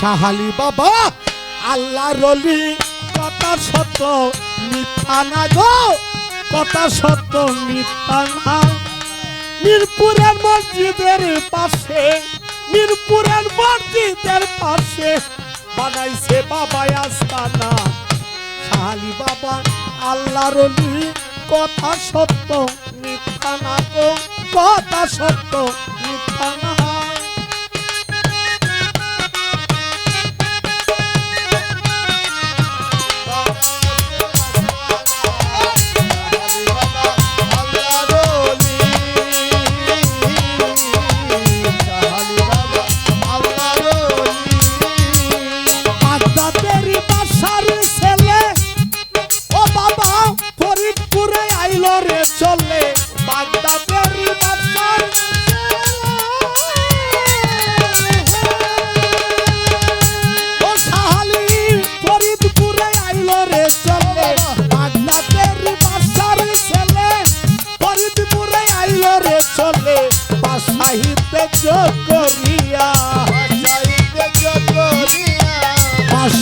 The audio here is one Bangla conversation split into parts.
সাহালি বাবা আল্লাহ রলি কথা সত্য মিথ্যা না গো, কথা সত্য মিথ্যা না। মিরপুরের মসজিদের পাশে, মিরপুরের মসজিদের পাশে বানাইছে বাবা আস্তানা। শাহালি বাবা আল্লাহ রলি কথা সত্য মিথ্যা না গো, কথা সত্য মিথ্যা না। আইলো রে চলে বাসাহিতে জকরিয়া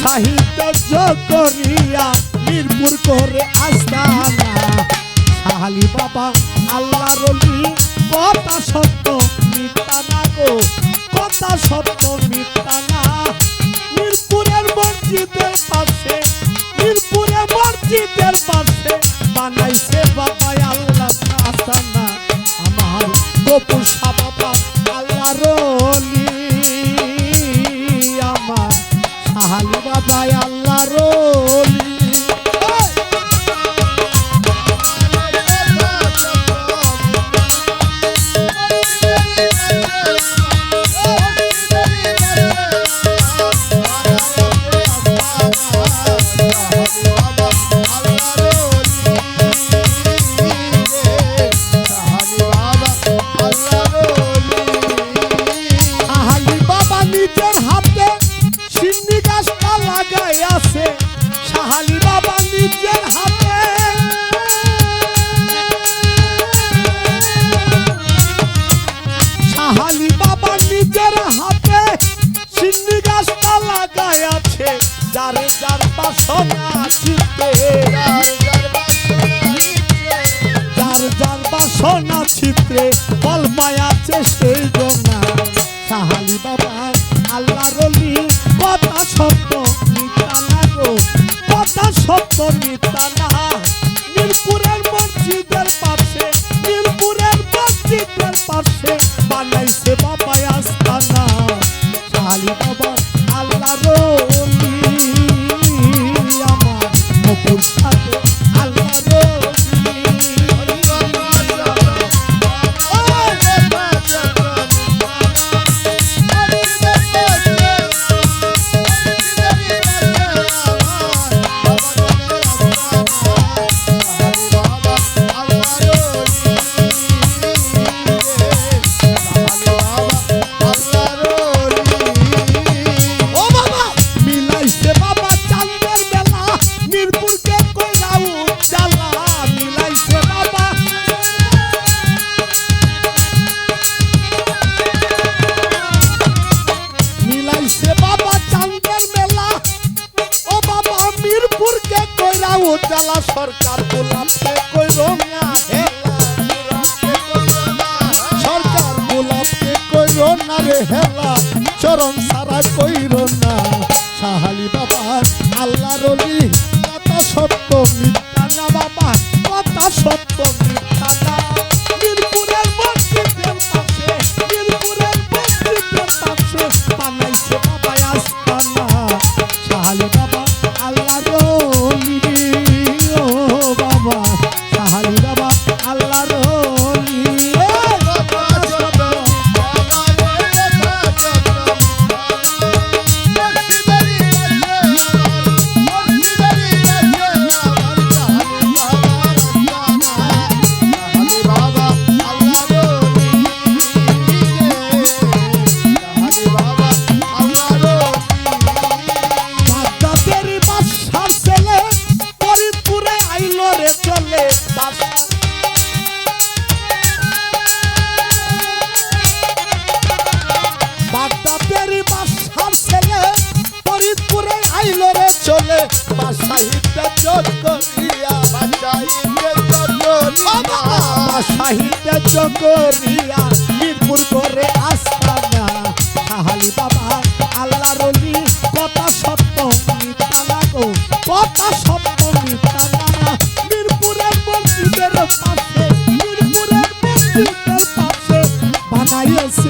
সাহিত্য জকরিয়া মিরপুর করে আস্তানা বাবা আল্লাহ রলি কথা সত্য মিথ্যা না গো কথা সত্য মিথ্যা না। যারে যার বাসনা চিতে যার যার বাসনা চিত্রে কলমায় আছে সেই জনা। সাহালি বাবা আল্লাহ রলি কথা সত্য মিথ্যা গো। কথা সত্য মিথ্যা মিরপুরের মসজিদের পাশে, মিরপুরের মসজিদের পাশে বানাইছে বাবা চালা সরকার গোলাপকে কইরো না হেলা সরকার গোলাপকে কইরো না রে হেলা চরণ সারা কইরো না। সাহালি বাবা আল্লাহ রলি কথা সত্য মিথ্যা চলে। বাসাহিতে যোগ করিয়া বাসাহিতে বাসাহিতে যোগ করিয়া মিরপুর করে আস্তানা সাহালি বাবা আল্লাহ রলি কথা সত্য কথা Yes.